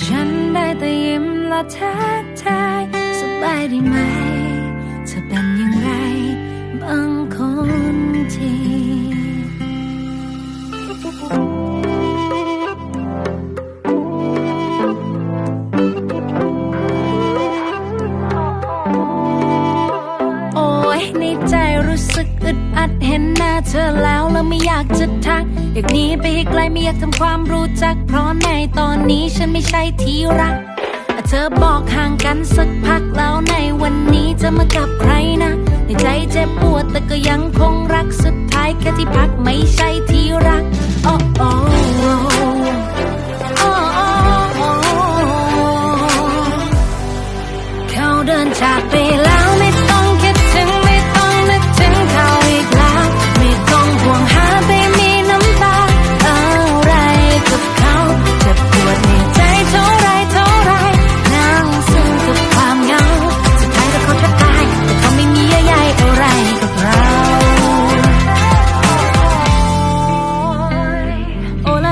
ฉันได้แต่ยิ้มละทักทายสบายดีไหมเธอเป็นอย่างไรบางคนทีโอ้ยในใจรู้สึก เห็นหน้าเธอแล้วแล้วไม่อยากจะทัก อยากหนีไปให้ไกลไม่อยากทำความรู้จัก เพราะในตอนนี้ฉันไม่ใช่ที่รัก เธอบอกห่างกันสักพักแล้วในวันนี้เธอมากับใครนะ ในใจเจ็บปวดแต่ก็ยังคงรักสุดท้ายแค่ที่พักไม่ใช่ที่รักโอ้โอ้โอ้โอ้โอ้เขาเดินจากไปแล้ว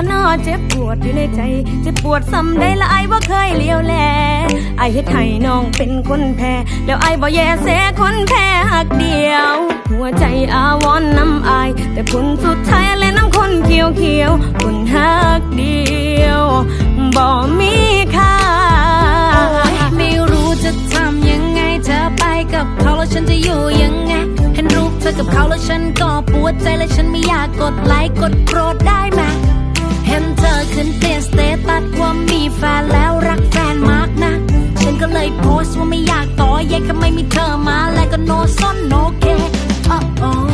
ละนอเจ็บปวดอยู่ในใจ เจ็บปวดซ้ำได้ละไอ้บ่เคยเลี้ยวแลไอ้เฮ็ดให้น้องเป็นคนแพ้ แล้วไอ้บ่แย่แสคนแพ้หักเดียว หัวใจอาวอนน้ำอาย แต่ผลสุดท้ายและน้ำคนเขียวเขียวคนหักเดียวบ่มีค่าไม่รู้จะทำยังไงเธอไปกับเขาแล้วฉันจะอยู่ยังไงเห็นรูปเธอกับเขาแล้วฉันก็ปวดใจและฉันไม่อยากกดไลค์กดโกรธได้ไหม me come, like a no son, no care. Uh oh.